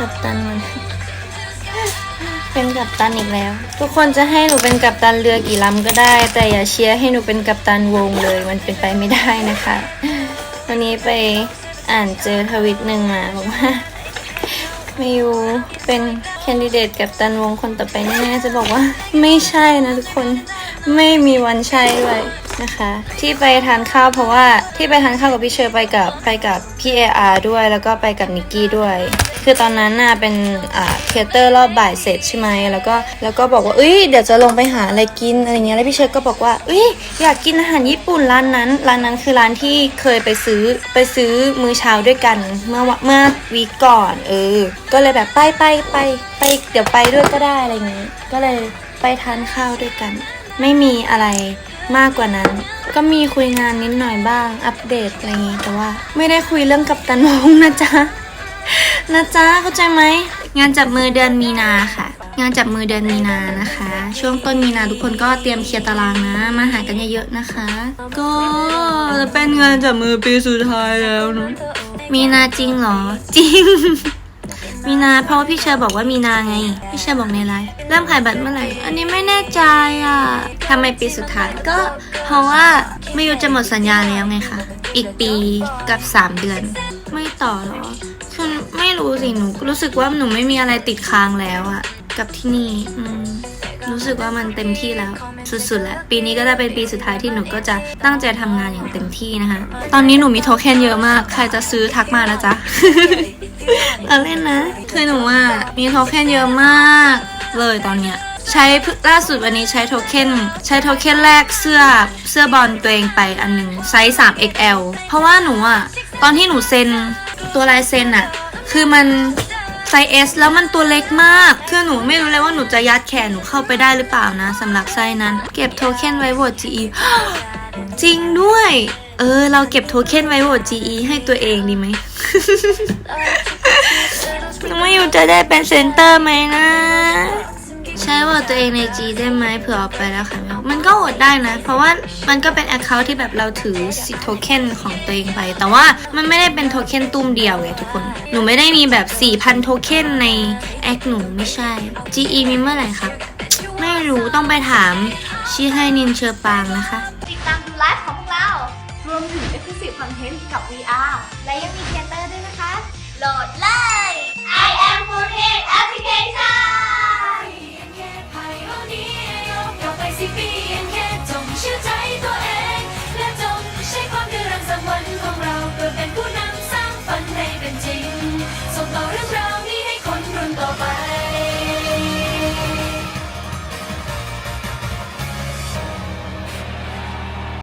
กัปตันมัน เป็นกัปตันอีกแล้ว ทุกคนจะให้หนูเป็นกัปตันเรือกี่ลำก็ได้ แต่อย่าเชียร์ให้หนูเป็นกัปตันวงเลย มันเป็นไปไม่ได้นะคะวันนี้ไปอ่านเจอทวิตหนึ่งมาบอกว่ามิวเป็นแคนดิเดตกัปตันวงคนต่อไปแน่ๆจะบอกว่าไม่ใช่นะทุกคนไม่มีวันใช่ด้วยนะคะ ที่ไปทานข้าวเพราะว่าที่ไปทานข้าวกับพี่เชอร์ไปกับไปกับพี่เออาร์ด้วยแล้วก็ไปกับนิกกี้ด้วย คือตอนนั้นน่ะเป็นอ่าเทเตอร์รอบบ่ายเสร็จใช่ไหมแล้วก็แล้วก็บอกว่าเอ้ยเดี๋ยวจะลงไปหาอะไรกินอะไรเงี้ยแล้วพี่เชอร์ก็บอกว่าเอ้ยอยากกินอาหารญี่ปุ่นร้านนั้น ร้านนั้นคือร้านที่เคยไปซื้อไปซื้อมื้อเช้าด้วยกันเมื่อเมื่อวีก่อน เออ ก็เลยแบบไปไปไปไปเดี๋ยวไปด้วยก็ได้อะไรเงี้ยก็เลยไปทานข้าวด้วยกัน ไม่มีอะไร มากกว่านั้น ก็มีคุยงานนิดหน่อยบ้าง อัปเดตอะไรอย่างงี้แต่ว่า ไม่ได้คุยเรื่องกับตันวงนะจ๊ะนะจ๊ะเข้าใจไหมงานจับมือเดือนมีนาค่ะ งานจับมือเดือนมีนานะคะ ช่วงต้นมีนาทุกคนก็เตรียมเคลียร์ตารางนะมาหากันเยอะๆนะคะ ก็จะเป็นงานจับมือปีสุดท้ายแล้วนะมีนาจริงเหรอ จริง มีนาเพราะว่าพี่เชอร์บอกว่ามีนาไง พี่เชอร์บอกในไลน์เริ่มขายบัตรเมื่อไหร่ อันนี้ไม่แน่ใจอะทำไมปีสุดท้ายก็ เพราะว่าไม่ยูจะหมดสัญญาแล้วไงคะอีกปีกับ 3 เดือน ไม่ต่อหรอคือไม่รู้สิหนูรู้สึกว่าหนูไม่มีอะไรติดค้างแล้วอะกับที่นี่อืมรู้สึกว่ามันเต็มที่แล้ว สุดๆแล้วปีนี้ก็ได้เป็นปีสุดท้ายที่หนูก็จะตั้งใจทำงานอย่างเต็มที่นะคะ ตอนนี้หนูมีโทเค็นเยอะมาก ใครจะซื้อทักมานะจ๊ะ เอาเล่นนะคือหนูว่ามีโทเค็นเยอะมากเลยตอนเนี้ยใช้เพิ่งล่าสุดวันนี้ใช้โทเค็นใช้โทเค็นแรกเสื้อเสื้อบอลตัวเองไปอันหนึ่งไซส์ 3XL เพราะว่าหนูอะตอนที่หนูเซ็นตัวลายเซ็นอะคือมันไซส์ S แล้วมันตัวเล็กมาก คือหนูไม่รู้เลยว่าหนูจะยัดแขนหนูเข้าไปได้หรือเปล่านะสำหรับไซส์นั้น เก็บโทเค็นไว้โหวต GE จริงด้วย เออ เราเก็บโทเค็นไว้โหวต GE ให้ตัวเองดีไหมไม่อยู่จะได้เป็นเซนเตอร์ไหมนะ ใช้โหวตตัวเองใน G ได้ไหมเผื่อออกไปแล้วค่ะมันก็โหวตได้นะ เพราะว่ามันก็เป็น Account ที่แบบเราถือสิโทเค็นของตัวเองไป แต่ว่ามันไม่ได้เป็นโทเค็นตุ้มเดียวไงทุกคน หนูไม่ได้มีแบบ 4,000 โทเค็นในแอคหนูไม่ใช่ GE มีเมื่อไหร่ครับ ไม่รู้ต้องไปถามชิไฮนินเชอร์ปางนะคะ นเทนต์กับ VR และยังมีเทเตอร์ด้วยนะคะ โหลดเลย I am f o o d e Application